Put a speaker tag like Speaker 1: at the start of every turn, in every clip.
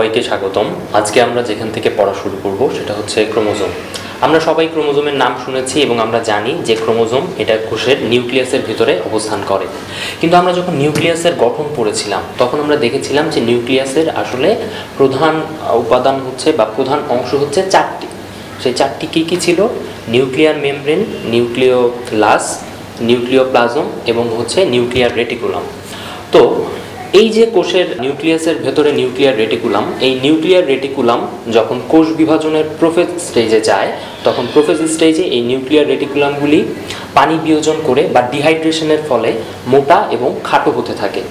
Speaker 1: সবাইকে স্বাগতম। আজকে আমরা যেখান থেকে পড়া শুরু করব সেটা হচ্ছে ক্রোমোজোম। আমরা সবাই ক্রোমোজোমের নাম শুনেছি এবং আমরা জানি যে ক্রোমোজোম এটা কোষের নিউক্লিয়াসের ভিতরে অবস্থান করে। কিন্তু আমরা যখন নিউক্লিয়াসের গঠন পড়েছিলাম, তখন আমরা দেখেছিলাম যে নিউক্লিয়াসের আসলে প্রধান উপাদান হচ্ছে বা প্রধান অংশ হচ্ছে চারটি। সেই চারটি কী কী ছিল? নিউক্লিয়ার মেমব্রেন, নিউক্লিওলাস, নিউক্লিওপ্লাজম এবং হচ্ছে নিউক্লিয়ার রেটিকুলাম। তো এই যে কোষের নিউক্লিয়াসের ভেতরে নিউক্লিয়ার রেটিকুলাম এই নিউক্লিয়ার রেটিকুলাম যখন কোষ বিভাজনের প্রোফেজ স্টেজে যায় তখন প্রোফেজ স্টেজে এই নিউক্লিয়ার রেটিকুলামগুলি পানি বিয়োজন করে বা ডিহাইড্রেশনের ফলে মোটা এবং খাটো হতে থাকে।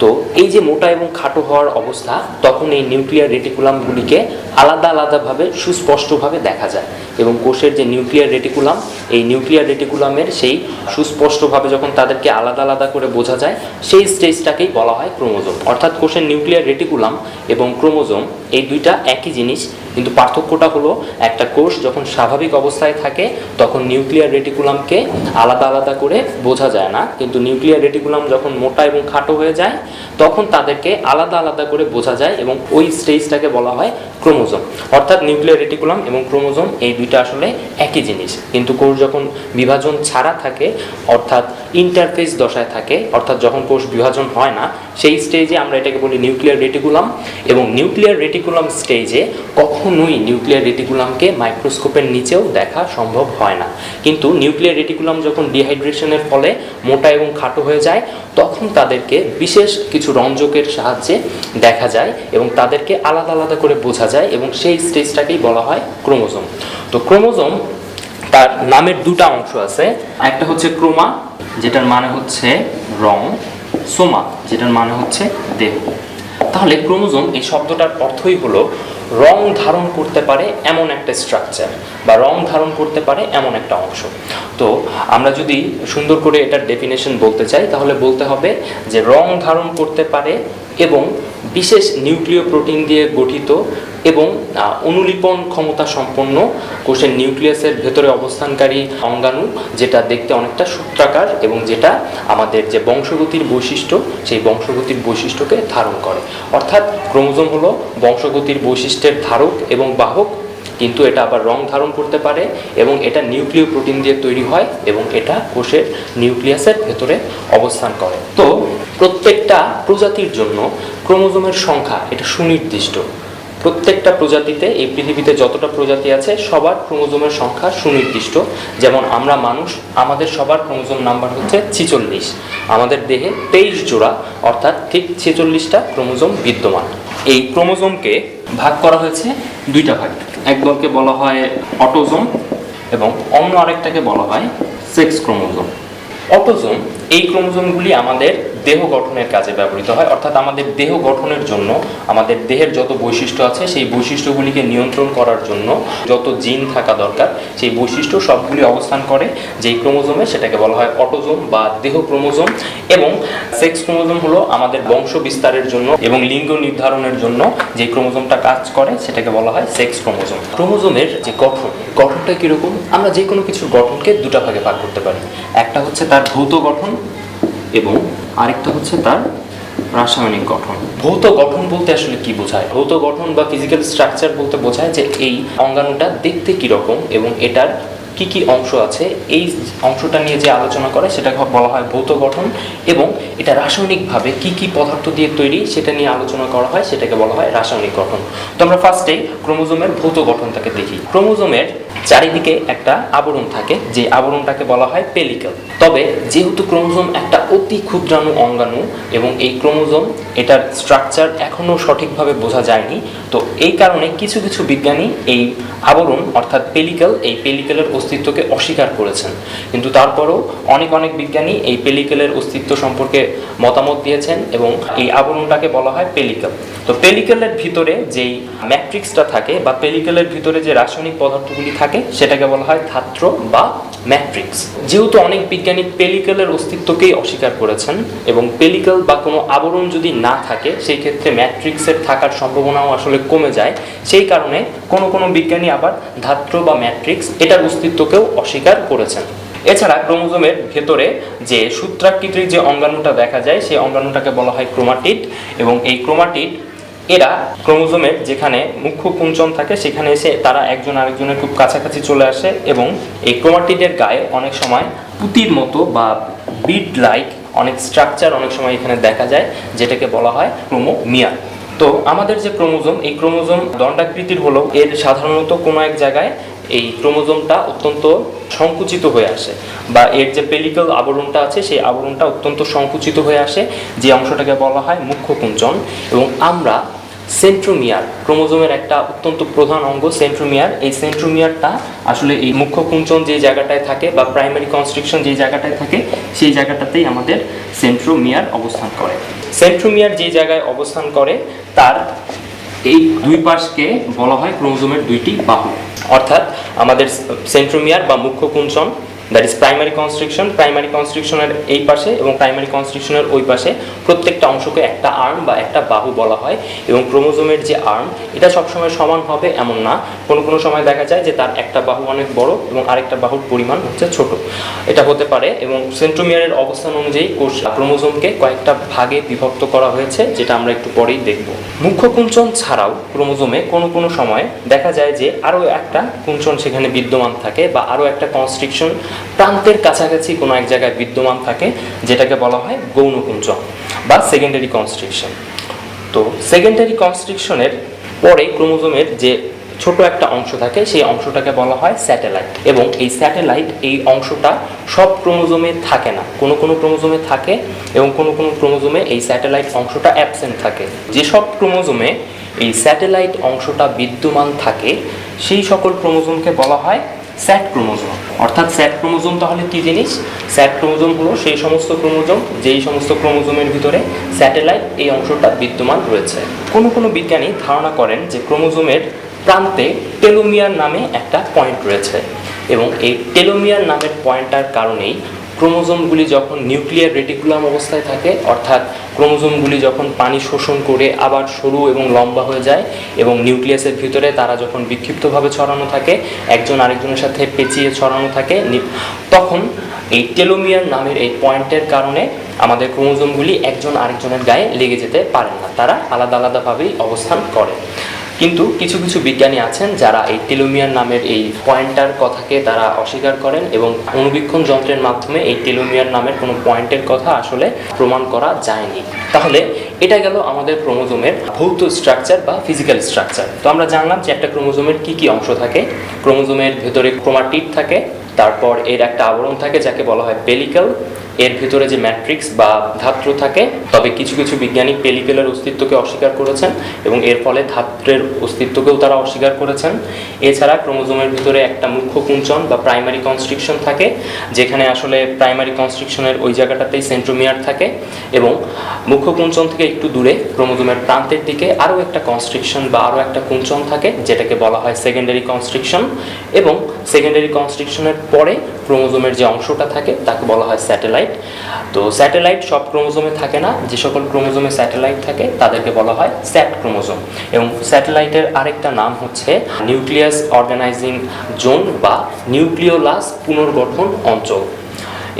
Speaker 1: তো এই যে মোটা এবং খাটো হওয়ার অবস্থা, তখন এই নিউক্লিয়ার রেটিকুলামগুলিকে আলাদা আলাদাভাবে সুস্পষ্টভাবে দেখা যায় এবং কোষের যে নিউক্লিয়ার রেটিকুলাম, এই নিউক্লিয়ার রেটিকুলামের সেই সুস্পষ্টভাবে যখন তাদেরকে আলাদা আলাদা করে বোঝা যায়, সেই স্টেজটাকেই বলা হয় ক্রোমোজোম। অর্থাৎ কোষের নিউক্লিয়ার রেটিকুলাম এবং ক্রোমোজোম এই দুইটা একই জিনিস, কিন্তু পার্থক্যটা হলো একটা কোষ যখন স্বাভাবিক অবস্থায় থাকে, তখন নিউক্লিয়ার রেটিকুলামকে আলাদা আলাদা করে বোঝা যায় না। কিন্তু নিউক্লিয়ার রেটিকুলাম যখন মোটা এবং খাটো হয়ে যায়, তখন তাদেরকে আলাদা আলাদা করে বোঝা যায় এবং ওই স্টেজটাকে বলা হয় ক্রোমোজোম। অর্থাৎ নিউক্লিয়ার রেটিকুলাম এবং ক্রোমোজোম এই দুইটা আসলে একই জিনিস। কিন্তু কোষ যখন বিভাজন ছাড়া থাকে, অর্থাৎ ইন্টারফেস দশায় থাকে, অর্থাৎ যখন কোষ বিভাজন হয় না, সেই স্টেজে আমরা এটাকে বলি নিউক্লিয়ার রেটিকুলাম এবং নিউক্লিয়ার রেটিকুলাম স্টেজে কখনোই নিউক্লিয়ার রেটিকুলামকে মাইক্রোস্কোপের নিচেও দেখা সম্ভব হয় না। কিন্তু নিউক্লিয়ার রেটিকুলাম যখন ডিহাইড্রেশনের ফলে মোটা এবং খাটো হয়ে যায়, তখন তাদেরকে বিশেষ কিছু রঞ্জকের সাহায্যে দেখা যায় এবং তাদেরকে আলাদা আলাদা করে বোঝা যায় এবং সেই স্টেজটাকেই বলা হয় ক্রোমোজোম তো ক্রোমোজোম তার নামের দুটা অংশ আছে। একটা হচ্ছে ক্রোমা, যেটার মানে হচ্ছে রং। সোমা, যেটার মানে হচ্ছে দেহ। তাহলে ক্রোমোজোম এই শব্দটার অর্থই হলো রং ধারণ করতে পারে এমন একটা স্ট্রাকচার বা রং ধারণ করতে পারে এমন একটা অংশ। তো আমরা যদি সুন্দর করে এটার ডেফিনেশন বলতে চাই, তাহলে বলতে হবে যে রং ধারণ করতে পারে এবং বিশেষ নিউক্লিয় প্রোটিন দিয়ে গঠিত এবং অনুলিপন ক্ষমতা সম্পন্ন কোষের নিউক্লিয়াসের ভেতরে অবস্থানকারী অঙ্গাণু, যেটা দেখতে অনেকটা সূত্রাকার এবং যেটা আমাদের যে বংশগতির বৈশিষ্ট্য, সেই বংশগতির বৈশিষ্ট্যকে ধারণ করে। অর্থাৎ ক্রোমোজোম হলো বংশগতির বৈশিষ্ট্যের ধারক এবং বাহক কিন্তু এটা আবার রং ধারণ করতে পারে এবং এটা নিউক্লিয় প্রোটিন দিয়ে তৈরি হয় এবং এটা কোষের নিউক্লিয়াসের ভেতরে অবস্থান করে। তো প্রত্যেকটা প্রজাতির জন্য ক্রোমোজোমের সংখ্যা এটা সুনির্দিষ্ট। প্রত্যেকটা প্রজাতিতে এই পৃথিবীতে যতটা প্রজাতি আছে, সবার ক্রোমোজোমের সংখ্যা সুনির্দিষ্ট। যেমন আমরা মানুষ, আমাদের সবার ক্রোমোজোম নাম্বার হচ্ছে ছিচল্লিশ। আমাদের দেহে তেইশ জোড়া, অর্থাৎ ঠিক ছেচল্লিশটা ক্রোমোজোম বিদ্যমান। এই ক্রোমোজোমকে ভাগ করা হয়েছে দুইটা ভাগ। এক দলকে বলা হয় অটোজোম এবং অন্য আরেকটাকে বলা হয় সেক্স ক্রোমোজোম। অটোজোম এই ক্রোমোজোমগুলি আমাদের দেহ গঠনের কাজে ব্যবহৃত হয়, অর্থাৎ আমাদের দেহ গঠনের জন্য, আমাদের দেহের যত বৈশিষ্ট্য আছে, সেই বৈশিষ্ট্যগুলিকে নিয়ন্ত্রণ করার জন্য যত জিন থাকা দরকার, সেই বৈশিষ্ট্য সবগুলি অবস্থান করে, যেই ক্রোমোজোমে সেটাকে বলা হয় অটোজোম বা দেহ ক্রোমোজোম এবং সেক্স ক্রোমোজোম হলো আমাদের বংশ বিস্তারের জন্য এবং লিঙ্গ নির্ধারণের জন্য যে ক্রোমোজোমটা কাজ করে, সেটাকে বলা হয় সেক্স ক্রোমোজোম। ক্রোমোজোমের যে গঠন, গঠনটা কীরকম? আমরা যে কোনো কিছুর গঠনকে দুটা ভাগে ভাগ করতে পারি। একটা হচ্ছে তার ভৌত গঠন এবং আরেকটা হচ্ছে তার রাসায়নিক গঠন। ভৌত গঠন বলতে আসলে কি বোঝায়? ভৌত গঠন বা ফিজিক্যাল স্ট্রাকচার বলতে বোঝায় যে এই অঙ্গাণুটা দেখতে কীরকম এবং এটার কি কি অংশ আছে? এই অংশটা নিয়ে যে আলোচনা করে সেটাকে বলা হয় ভৌত গঠন এবং এটা রাসায়নিকভাবে কি কি পদার্থ দিয়ে তৈরি সেটা নিয়ে আলোচনা করা হয়, সেটাকে বলা হয় রাসায়নিক গঠন। তো আমরা ফার্স্টে ক্রোমোজোমের ভৌত গঠনটাকে দেখি। ক্রোমোজোমের চারিদিকে একটা আবরণ থাকে, যে আবরণটাকে বলা হয় পেলিকেল তবে যেহেতু ক্রোমোজোম একটা অতি ক্ষুদ্রাণু অঙ্গাণু এবং এই ক্রোমোজোম এটার স্ট্রাকচার এখনও সঠিকভাবে বোঝা যায়নি, তো এই কারণে কিছু কিছু বিজ্ঞানী এই আবরণ অর্থাৎ পেলিকেল এই পেলিকেলের অস্তিত্বকে অস্বীকার করেছেন। কিন্তু তারপরও অনেক অনেক বিজ্ঞানী এই পেলিকেলের অস্তিত্ব সম্পর্কে মতামত দিয়েছেন এবং এই আবরণটাকে বলা হয় পেলিকেল। তো পেলিকেলের ভিতরে যেই ম্যাট্রিক্সটা থাকে বা পেলিকেলের ভিতরে যে রাসায়নিক পদার্থগুলি থাকে, সেটাকে বলা হয় ধাত্র বা ম্যাট্রিক্স। যেহেতু অনেক বিজ্ঞানী পেলিকেলের অস্তিত্বকেই অস্বীকার করেছেন এবং পেলিকেল বা কোনো আবরণ যদি না থাকে, সেই ক্ষেত্রে ম্যাট্রিক্সের থাকার সম্ভাবনাও আসলে কমে যায়। সেই কারণে কোনো কোনো বিজ্ঞানী আবার ধাত্র বা ম্যাট্রিক্স, এটার অস্তিত্বকেও অস্বীকার করেছেন। এছাড়া ক্রোমোজোমের ভেতরে যে সূত্রাকৃতির যে অঙ্গাণুটা দেখা যায়, সেই অঙ্গাণুটাকে বলা হয় ক্রোমাটিড এবং এই ক্রোমাটিড, এরা ক্রোমোজোমের যেখানে মুখ্য কুঞ্চন থাকে, সেখানে এসে তারা একজন আরেকজনের খুব কাছাকাছি চলে আসে এবং এই ক্রোমাটিডের গায়ে অনেক সময় পুতির মতো বা বিড লাইক অনেক স্ট্রাকচার অনেক সময় এখানে দেখা যায়, যেটাকে বলা হয় ক্রোমোমিয়ার তো আমাদের যে ক্রোমোজোম, এই ক্রোমোজোম দণ্ডাকৃতির হলেও এর সাধারণত কোনো এক জায়গায় এই ক্রোমোজোমটা অত্যন্ত সংকুচিত হয়ে আসে বা এর যে পেলিক্যাল আবরণটা আছে, সেই আবরণটা অত্যন্ত সংকুচিত হয়ে আসে, যে অংশটাকে বলা হয় মুখ্য কুঞ্চন এবং আমরা সেন্ট্রোমিয়ার, ক্রোমোজোমের একটা অত্যন্ত প্রধান অঙ্গ সেন্ট্রোমিয়ার, এই সেন্ট্রোমিয়ারটা আসলে এই মুখ্য কুঞ্চন যে জায়গাটায় থাকে বা প্রাইমারি কনস্ট্রিকশন যে জায়গাটায় থাকে, সেই জায়গাটাতেই আমাদের সেন্ট্রোমিয়ার অবস্থান করে। সেন্ট্রোমিয়ার যে জায়গায় অবস্থান করে, তার এই দুই পাশকে বলা হয় ক্রোমোজোমের দুইটি বাহু। অর্থাৎ আমাদের সেন্ট্রোমিয়ার বা মুখ্য কুঞ্চন that is primary constriction primary কনস্ট্রিকশনের এই পাশে এবং প্রাইমারি কনস্ট্রিকশনের ওই পাশে প্রত্যেকটা অংশকে একটা আর্ম বা একটা বাহু বলা হয় এবং ক্রোমোজোমের যে আর্ম এটা সবসময় সমান হবে এমন না। কোনো কোনো সময় দেখা যায় যে তার একটা বাহু অনেক বড় এবং আরেকটা বাহুর পরিমাণ হচ্ছে ছোট। এটা হতে পারে এবং সেন্ট্রোমিয়ারের অবস্থান অনুযায়ী কোষ ক্রোমোজোমকে কয়েকটা ভাগে বিভক্ত করা হয়েছে, যেটা আমরা একটু পরেই দেখব। মুখ্য কুঞ্চন ছাড়াও ক্রোমোজোমে কোনো কোনো সময় দেখা যায় যে আরও একটা কুঞ্চন সেখানে বিদ্যমান থাকে বা আরও একটা কনস্ট্রিকশন প্রান্তের কাছাকাছি কোনো এক জায়গায় বিদ্যমান থাকে, যেটাকে বলা হয় গৌণ কুঞ্চন বা সেকেন্ডারি কনস্ট্রিকশন তো সেকেন্ডারি কনস্ট্রিকশনের পরে ক্রোমোজোমের যে ছোট একটা অংশ থাকে, সেই অংশটাকে বলা হয় স্যাটেলাইট। এবং এই স্যাটেলাইট, এই অংশটা সব ক্রোমোজোমে থাকে না। কোনো কোনো ক্রোমোজোমে থাকে এবং কোনো কোনো ক্রোমোজোমে এই স্যাটেলাইট অংশটা অ্যাবসেন্ট থাকে। যেসব ক্রোমোজোমে এই স্যাটেলাইট অংশটা বিদ্যমান থাকে, সেই সকল ক্রোমোজোমকে বলা হয় স্যাট ক্রোমোজোম। অর্থাৎ স্যাট ক্রোমোজোম তাহলে কী জিনিস? স্যাট ক্রোমোজোম হলো সেই সমস্ত ক্রোমোজোম, যেই সমস্ত ক্রোমোজোমের ভিতরে স্যাটেলাইট এই অংশটা বিদ্যমান রয়েছে। কোনো কোনো বিজ্ঞানী ধারণা করেন যে ক্রোমোজোমের প্রান্তে টেলোমিয়ার নামে একটা পয়েন্ট রয়েছে। এবং এই টেলোমিয়ার নামের পয়েন্টটার কারণেই ক্রোমোজোমগুলি যখন নিউক্লিয়ার রেটিকুলাম অবস্থায় থাকে, অর্থাৎ ক্রোমোজোমগুলি যখন পানি শোষণ করে আবার সরু এবং লম্বা হয়ে যায় এবং নিউক্লিয়াসের ভিতরে তারা যখন বিক্ষিপ্তভাবে ছড়ানো থাকে, একজন আরেকজনের সাথে পেঁচিয়ে ছড়ানো থাকে তখন এই টেলোমিয়ার নামের এই পয়েন্টের কারণে আমাদের ক্রোমোজোমগুলি একজন আরেকজনের গায়ে লেগে যেতে পারে না। তারা আলাদা আলাদাভাবেই অবস্থান করে। কিন্তু কিছু কিছু বিজ্ঞানী আছেন যারা এই টেলোমিয়ার নামের এই পয়েন্টার কথাকে তারা অস্বীকার করেন এবং অণুবীক্ষণ যন্ত্রের মাধ্যমে এই টেলোমিয়ার নামের কোনো পয়েন্টের কথা আসলে প্রমাণ করা যায়নি। তাহলে এটা গেল আমাদের ক্রোমোজোমের ভৌত স্ট্রাকচার বা ফিজিক্যাল স্ট্রাকচার। তো আমরা জানলাম যে একটা ক্রোমোজোমের কি কি অংশ থাকে। ক্রোমোজোমের ভেতরে ক্রোমাটিড থাকে, তারপর এর একটা আবরণ থাকে যাকে বলা হয় পেলিক্যাল এর ভিতরে যে ম্যাট্রিক্স বা ধাত্র থাকে, তবে কিছু কিছু বিজ্ঞানী পেলিকেলের অস্তিত্বকে অস্বীকার করেছেন এবং এর ফলে ধাত্রের অস্তিত্বকেও তারা অস্বীকার করেছেন। এছাড়া ক্রোমোজোমের ভিতরে একটা মুখ্য কুঞ্চন বা প্রাইমারি কনস্ট্রিকশন থাকে, যেখানে আসলে প্রাইমারি কনস্ট্রিকশনের ওই জায়গাটাতেই সেন্ট্রোমিয়ার থাকে এবং মুখ্য কুঞ্চন থেকে একটু দূরে ক্রোমোজোমের প্রান্তের দিকে আরও একটা কনস্ট্রিকশন বা আরও একটা কুঞ্চন থাকে, যেটাকে বলা হয় সেকেন্ডারি কনস্ট্রিকশন এবং সেকেন্ডারি কনস্ট্রিকশনের পরে ক্রোমোজোমের যে অংশটা থাকে, তাকে বলা হয় স্যাটেলাইট তো স্যাটেলাইট সব ক্রোমোজোমে থাকে না, যে সকল ক্রোমোজোমে স্যাটেলাইট থাকে, তাদেরকে বলা হয় স্যাট ক্রোমোজোম। এবং স্যাটেলাইটের আরেকটা নাম হচ্ছে নিউক্লিয়াস অর্গানাইজিং জোন বা নিউক্লিওলাস পুনর্গঠন অঞ্চল।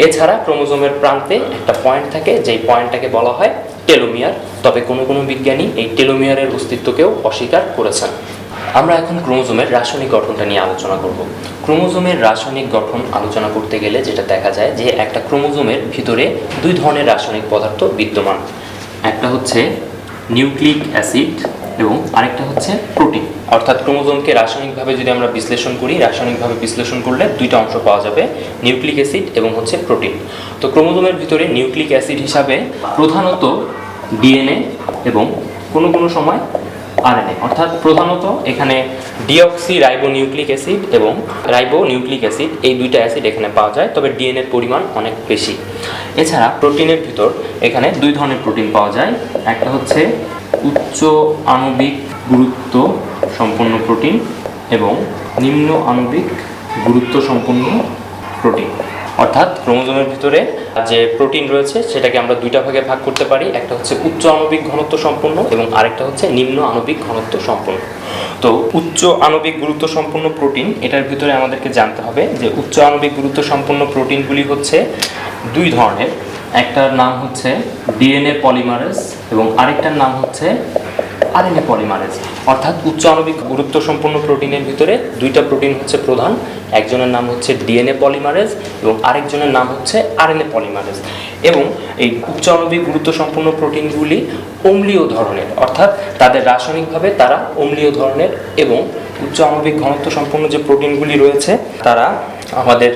Speaker 1: এছাড়া ক্রোমোজোমের প্রান্তে একটা পয়েন্ট থাকে, যেই পয়েন্টটাকে বলা হয় টেলোমিয়ার তবে কোনো কোনো বিজ্ঞানী এই টেলোমিয়ারের অস্তিত্বকেও অস্বীকার করেছেন। আমরা এখন ক্রোমোজোমের রাসায়নিক গঠনটা নিয়ে আলোচনা করব। ক্রোমোজোমের রাসায়নিক গঠন আলোচনা করতে গেলে যেটা দেখা যায় যে একটা ক্রোমোজোমের ভিতরে দুই ধরনের রাসায়নিক পদার্থ বিদ্যমান। একটা হচ্ছে নিউক্লিক অ্যাসিড এবং আরেকটা হচ্ছে প্রোটিন। অর্থাৎ ক্রোমোজোমকে রাসায়নিকভাবে যদি আমরা বিশ্লেষণ করি, রাসায়নিকভাবে বিশ্লেষণ করলে দুইটা অংশ পাওয়া যাবে, নিউক্লিক অ্যাসিড এবং হচ্ছে প্রোটিন। তো ক্রোমোজোমের ভিতরে নিউক্লিক অ্যাসিড হিসাবে প্রধানত ডিএনএ এবং কোনো কোনো সময় আরএনএ অর্থাৎ প্রধানত এখানে ডিঅক্সি রাইবো নিউক্লিক অ্যাসিড এবং রাইবো নিউক্লিক অ্যাসিড এই দুইটা অ্যাসিড এখানে পাওয়া যায়, তবে ডিএনএর পরিমাণ অনেক বেশি। এছাড়া প্রোটিনের ভিতর এখানে দুই ধরনের প্রোটিন পাওয়া যায়। একটা হচ্ছে উচ্চ আণবিক গুরুত্ব সম্পন্ন প্রোটিন এবং নিম্ন আণবিক গুরুত্ব সম্পন্ন প্রোটিন। অর্থাৎ ক্রোমোজোমের ভিতরে যে প্রোটিন রয়েছে, সেটাকে আমরা দুইটা ভাগে ভাগ করতে পারি। একটা হচ্ছে উচ্চ আণবিক ঘনত্ব সম্পন্ন এবং আরেকটা হচ্ছে নিম্ন আণবিক ঘনত্ব সম্পন্ন। তো উচ্চ আণবিক গুরুত্ব সম্পন্ন প্রোটিন, এটার ভিতরে আমাদেরকে জানতে হবে যে উচ্চ আণবিক গুরুত্ব সম্পন্ন প্রোটিনগুলি হচ্ছে দুই ধরনের। একটার নাম হচ্ছে ডিএনএ পলিমারেজ এবং আরেকটার নাম হচ্ছে আরএনএ পলিমারেজ অর্থাৎ উচ্চ আণবিক গুরুত্ব সম্পন্ন প্রোটিনের ভিতরে দুইটা প্রোটিন হচ্ছে প্রধান, একজনের নাম হচ্ছে ডিএনএ পলিমারেজ এবং আরেকজনের নাম হচ্ছে আরএনএ পলিমারেজ। এবং এই উচ্চ আণবিক গুরুত্ব সম্পন্ন প্রোটিনগুলি অম্লীয় ধরনের, অর্থাৎ তাদের রাসায়নিকভাবে তারা অম্লীয় ধরনের এবং উচ্চ আণবিক ঘনত্ব সম্পন্ন যে প্রোটিনগুলি রয়েছে, তারা আমাদের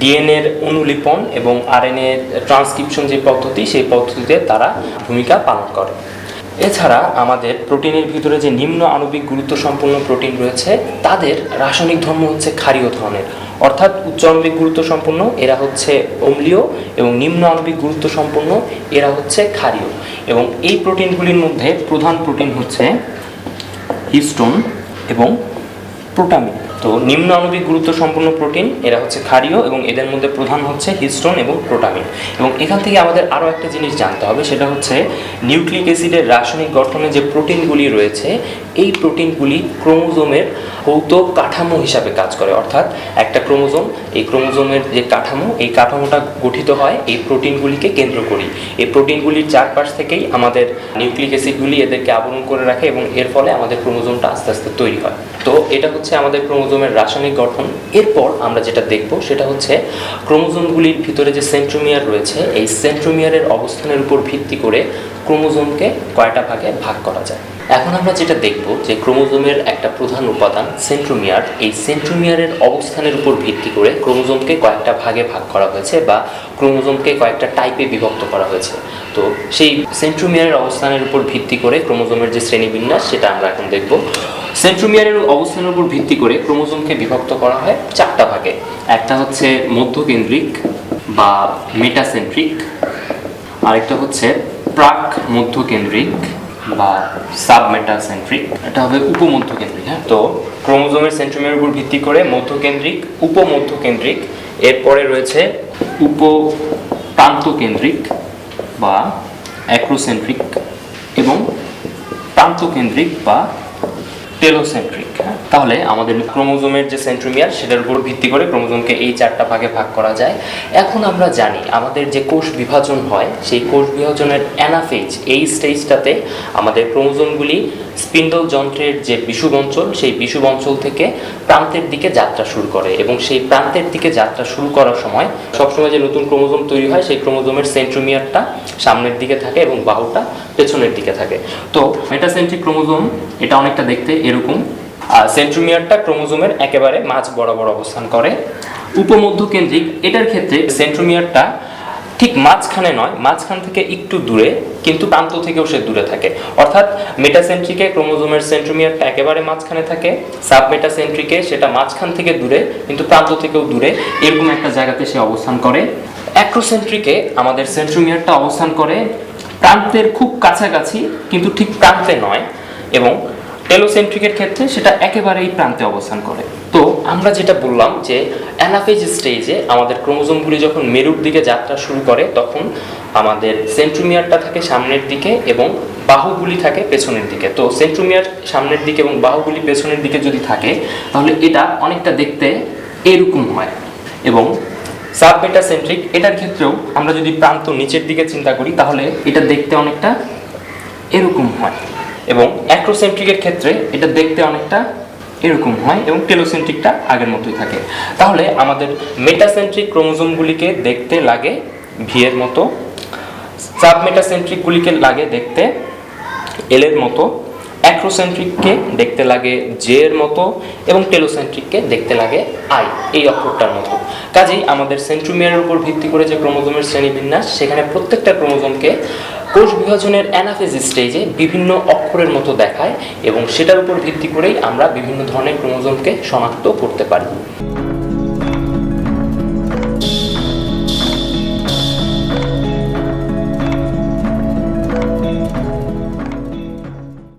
Speaker 1: ডিএনএর অনুলিপন এবং আরএনএ ট্রান্সক্রিপশন যে পদ্ধতি, সেই পদ্ধতিতে তারা ভূমিকা পালন করে। এছাড়া আমাদের প্রোটিনের ভিতরে যে নিম্ন আণবিক গুরুত্ব সম্পন্ন প্রোটিন রয়েছে, তাদের রাসায়নিক ধর্ম হচ্ছে ক্ষারীয় ধরনের। অর্থাৎ উচ্চ আণবিক গুরুত্ব সম্পন্ন এরা হচ্ছে অম্লীয় এবং নিম্ন আণবিক গুরুত্ব সম্পন্ন এরা হচ্ছে ক্ষারীয়। এবং এই প্রোটিনগুলির মধ্যে প্রধান প্রোটিন হচ্ছে হিস্টোন এবং প্রোটামিন। তো নিম্ন আণবিক গুরুত্ব সম্পন্ন প্রোটিন, এরা হচ্ছে ক্ষারীয় এবং এদের মধ্যে প্রধান হচ্ছে হিস্টোন এবং প্রোটামিন। এবং এখান থেকে আমাদের আরও একটা জিনিস জানতে হবে, সেটা হচ্ছে নিউক্লিক অ্যাসিডের রাসায়নিক গঠনে যে প্রোটিনগুলি রয়েছে, এই প্রোটিনগুলি ক্রোমোজোমের ভৌত কাঠামো হিসাবে কাজ করে। অর্থাৎ একটা ক্রোমোজোম, এই ক্রোমোজোমের যে কাঠামো, এই কাঠামোটা গঠিত হয় এই প্রোটিনগুলিকে কেন্দ্র করি এই প্রোটিনগুলির চারপাশ থেকেই আমাদের নিউক্লিক অ্যাসিডগুলি এদেরকে আবরণ করে রাখে এবং এর ফলে আমাদের ক্রোমোজোমটা আস্তে আস্তে তৈরি হয়। তো এটা হচ্ছে আমাদের ক্রোমোজোমের রাসায়নিক গঠন। এরপর আমরা যেটা দেখব সেটা হচ্ছে ক্রোমোজোমগুলির ভিতরে যে সেন্ট্রোমিয়ার রয়েছে, এই সেন্ট্রোমিয়ারের অবস্থানের উপর ভিত্তি করে ক্রোমোজোমকে কয়টা ভাগে ভাগ করা যায়? এখন আমরা যেটা দেখব যে ক্রোমোজোমের একটা প্রধান উপাদান সেন্ট্রোমিয়ার, এই সেন্ট্রোমিয়ারের অবস্থানের উপর ভিত্তি করে ক্রোমোজোমকে কয়েকটা ভাগে ভাগ করা হয়েছে বা ক্রোমোজোমকে কয়েকটা টাইপে বিভক্ত করা হয়েছে। তো সেই সেন্ট্রোমিয়ারের অবস্থানের উপর ভিত্তি করে ক্রোমোজোমের যে শ্রেণীবিন্যাস, সেটা আমরা এখন দেখব। সেন্ট্রোমিয়ারের অবস্থানের উপর ভিত্তি করে ক্রোমোজোমকে বিভক্ত করা হয় চারটা ভাগে। একটা হচ্ছে মধ্যকেন্দ্রিক বা মেটাসেন্ট্রিক আরেকটা হচ্ছে প্রাক মধ্যকেন্দ্রিক বা সাবমেটাসেন্ট্রিক। এটা হবে উপমধ্যকেন্দ্রিক হ্যাঁ? তো ক্রোমোজোমের সেন্ট্রোমিয়ার উপর ভিত্তি করে মধ্যকেন্দ্রিক, উপমধ্যকেন্দ্রিক, এরপরে রয়েছে উপপ্রান্তকেন্দ্রিক বা অ্যাক্রোসেন্ট্রিক এবং প্রান্তকেন্দ্রিক বা telocentric. তাহলে আমাদের ক্রোমোজোমের যে সেন্ট্রোমিয়ার, সেটার উপর ভিত্তি করে ক্রোমোজোমকে এই চারটা ভাগে ভাগ করা যায়। এখন আমরা জানি আমাদের যে কোষ বিভাজন হয়, সেই কোষ বিভাজনের অ্যানাফেজ এই স্টেজটাতে আমাদের ক্রোমোজোমগুলি স্পিন্ডল যন্ত্রের যে বিষুব অঞ্চল সেই বিষুব অঞ্চল থেকে প্রান্তের দিকে যাত্রা শুরু করে এবং সেই প্রান্তের দিকে যাত্রা শুরু করার সময় সবসময় যে নতুন ক্রোমোজোম তৈরি হয়, সেই ক্রোমোজোমের সেন্ট্রোমিয়ারটা সামনের দিকে থাকে এবং বাহুটা পেছনের দিকে থাকে। তো মেটাসেন্ট্রিক ক্রোমোজোম, এটা অনেকটা দেখতে এরকম। আর সেন্ট্রোমিয়ারটা ক্রোমোজোমের একেবারে মাঝ বরাবর অবস্থান করে। উপমধ্যকেন্দ্রিক, এটার ক্ষেত্রে সেন্ট্রোমিয়ারটা ঠিক মাঝখানে নয়, মাঝখান থেকে একটু দূরে, কিন্তু প্রান্ত থেকেও সে দূরে থাকে। অর্থাৎ মেটাসেন্ট্রিকে ক্রোমোজোমের সেন্ট্রোমিয়ারটা একেবারে মাঝখানে থাকে সাব মেটাসেন্ট্রিকে সেটা মাঝখান থেকে দূরে, কিন্তু প্রান্ত থেকেও দূরে, এরকম একটা জায়গাতে সে অবস্থান করে। অ্যাক্রোসেন্ট্রিকে আমাদের সেন্ট্রোমিয়ারটা অবস্থান করে প্রান্তের খুব কাছাকাছি, কিন্তু ঠিক প্রান্তে নয়, এবং টেলোসেন্ট্রিকের ক্ষেত্রে সেটা একেবারেই প্রান্তে অবস্থান করে। তো আমরা যেটা বললাম যে অ্যানাফেজ স্টেজে আমাদের ক্রোমোজোমগুলি যখন মেরুর দিকে যাত্রা শুরু করে, তখন আমাদের সেন্ট্রোমিয়ারটা থাকে সামনের দিকে এবং বাহুগুলি থাকে পেছনের দিকে। তো সেন্ট্রোমিয়ার সামনের দিকে এবং বাহুগুলি পেছনের দিকে যদি থাকে, তাহলে এটা অনেকটা দেখতে এরকম হয়। এবং সাবমেটা সেন্ট্রিক এটার ক্ষেত্রেও আমরা যদি প্রান্ত নিচের দিকে চিন্তা করি, তাহলে এটা দেখতে অনেকটা এরকম হয়। এবং অ্যাক্রোসেন্ট্রিকের ক্ষেত্রে এটা দেখতে অনেকটা এরকম হয় এবং টেলোসেন্ট্রিকটা আগের মতোই থাকে। তাহলে আমাদের মেটাসেন্ট্রিক ক্রোমোজোমগুলিকে দেখতে লাগে ভিয়ের মতো সাবমেটাসেন্ট্রিকগুলিকে লাগে দেখতে এলের মতো অ্যাক্রোসেন্ট্রিককে দেখতে লাগে জে এর মতো এবং টেলোসেন্ট্রিককে দেখতে লাগে আই এই অক্ষরটার মতো। কাজেই আমাদের সেন্ট্রোমিয়ারের উপর ভিত্তি করে যে ক্রোমোজোমের শ্রেণীবিন্যাস, সেখানে প্রত্যেকটা ক্রোমোজোমকে কোষ বিভাজনের অ্যানাফেজ স্টেজে বিভিন্ন অক্ষরের মতো দেখায় এবং সেটার উপর ভিত্তি করেই আমরা বিভিন্ন ধরনের ক্রোমোজোমকে শনাক্ত করতে পারি।